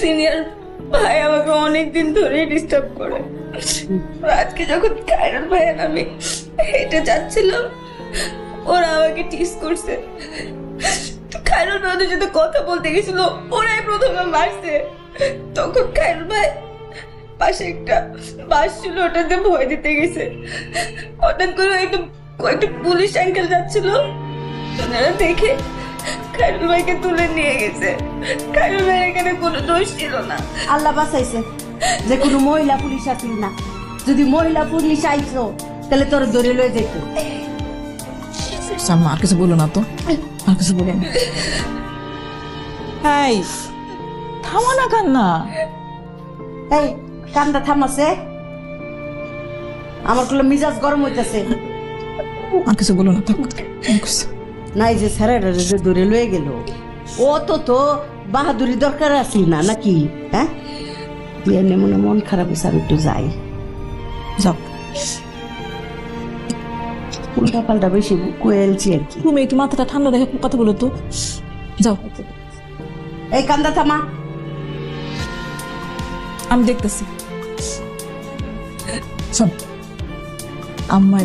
Senior ভাই আমাকে অনেক দিন ধরে ডিস্টার্ব করে। আজকে যখন কায়রন ভাই আর আমি হেঁটে যাচ্ছিলাম, ওরা আমাকে টিস করছে। খায়রুল ভাই ওদের সাথে কথা বলতে গেছিল, ওরাই প্রথমে মারছে। তখন খায়রুল ভাই পাশে একটা বাস ছিল, ওটাতে ভয় দিতে গেছে। হঠাৎ করে একটা কয়েকটা পুলিশ আঙ্কেল যাচ্ছিল। ওনারা দেখে ভাইকে তুলে নিয়ে গেছে। ভাইয়ের এখানে কোনো দোষ ছিল না। আল্লাহ বাঁচাইছে। যে কোনো মহিলা পুলিশ আসিল না। যদি মহিলা পুলিশ আইছো তাহলে তোর ধরে লয়ে যেত। সাম্মা আর কিছু বলো না তো। আর কিছু বলো না। হাই থামা না কান্না। এই কান্দা থামাছে। আমার কুলো মিজাজ গরম হইতাছে। আর কিছু বলো না থাক। আর কিছু- নাই যে স্যারেরা যে ধরে লয়ে গেল। ও তো তো বাহাদুরি দরকার আছিল না নাকি? হ্যাঁ? মনে মন খারাপ আমি একটু যাই। যাও। উল্টা পাল্টা বেশি কোয়েলছি আর কি। তুমি একটু মাথাটা ঠান্ডা রেখে কথা বলো তো। যাও। এই কান্দা থামা। আমি দেখতেছি। আম্মা